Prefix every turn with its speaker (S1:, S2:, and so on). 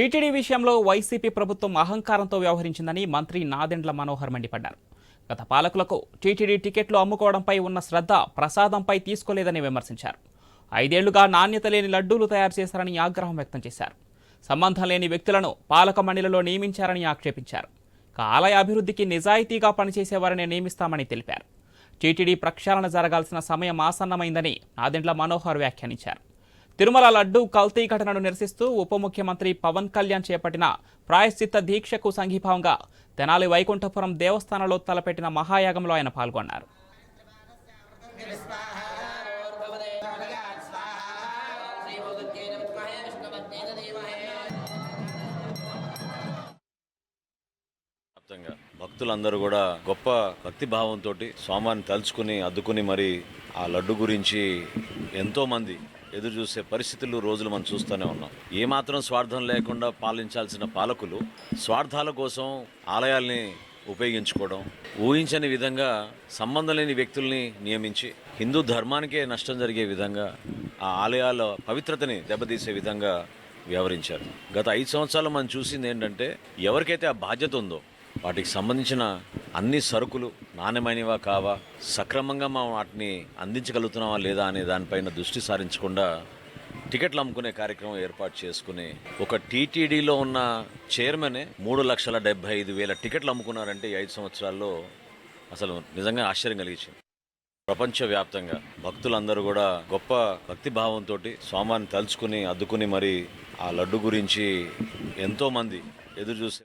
S1: TTD విషయంలో YCP ప్రభుత్వం అహంకారంతో వ్యవహరించిందని మంత్రి నాదెండ్ల మనోహర్ మండిపడ్డారు. గత పాలకులకు టీటీడీ టికెట్లు అమ్ముకోవడంపై ఉన్న శ్రద్ధ ప్రసాదంపై తీసుకోలేదని విమర్శించారు. ఐదేళ్ళుగా నాణ్యత లేని లడ్డూలు తయారు చేశారని ఆగ్రహం వ్యక్తం చేశారు. సంబంధం లేని వ్యక్తులను పాలక మండలిలో నియమించారని ఆక్షేపించారు. ఆలయ అభివృద్ధికి నిజాయితీగా పనిచేసేవారిని నియమిస్తామని తెలిపారు. టీటీడీ ప్రక్షాళన జరగాల్సిన సమయం ఆసన్నమైందని నాదెండ్ల మనోహర్ వ్యాఖ్యానించారు. తిరుమల లడ్డు కల్తీ ఘటనను నిరసిస్తూ ఉప ముఖ్యమంత్రి పవన్ కళ్యాణ్ చేపట్టిన ప్రాయశ్చిత్త దీక్షకు సంఘీభావంగా తెనాలి వైకుంఠపురం దేవస్థానంలో తలపెట్టిన మహాయాగంలో ఆయన పాల్గొన్నారు.
S2: భక్తులందరూ కూడా గొప్ప భక్తి భావంతో స్వామాన్ని తలుచుకుని అద్దుకుని మరి ఆ లడ్డు గురించి ఎంతోమంది ఎదురు చూసే పరిస్థితులు రోజులు మనం చూస్తూనే ఉన్నాం. ఏమాత్రం స్వార్థం లేకుండా పాలించాల్సిన పాలకులు స్వార్థాల కోసం ఆలయాల్ని ఉపయోగించుకోవడం ఊహించని విధంగా సంబంధం లేని వ్యక్తుల్ని నియమించి హిందూ ధర్మానికే నష్టం జరిగే విధంగా ఆ ఆలయాల పవిత్రతని దెబ్బతీసే విధంగా వ్యవహరించారు. గత ఐదు సంవత్సరాలు మనం చూసింది ఏంటంటే ఎవరికైతే ఆ బాధ్యత ఉందో వాటికి సంబంధించిన అన్ని సరుకులు నాణ్యమైనవా కావా సక్రమంగా మనం వాటిని అందించగలుగుతున్నావా లేదా అనే దానిపైన దృష్టి సారించకుండా టికెట్లు అమ్ముకునే కార్యక్రమం ఏర్పాటు చేసుకుని ఒక టీటీడీలో ఉన్న చైర్మనే మూడు లక్షల డెబ్బై ఐదు వేల టికెట్లు అమ్ముకున్నారంటే ఐదు సంవత్సరాల్లో అసలు నిజంగా ఆశ్చర్యం కలిగించింది. ప్రపంచవ్యాప్తంగా భక్తులందరూ కూడా గొప్ప భక్తి భావంతో స్వామిని తలుచుకుని అద్దుకుని మరి ఆ లడ్డు గురించి ఎంతోమంది ఎదురు చూసే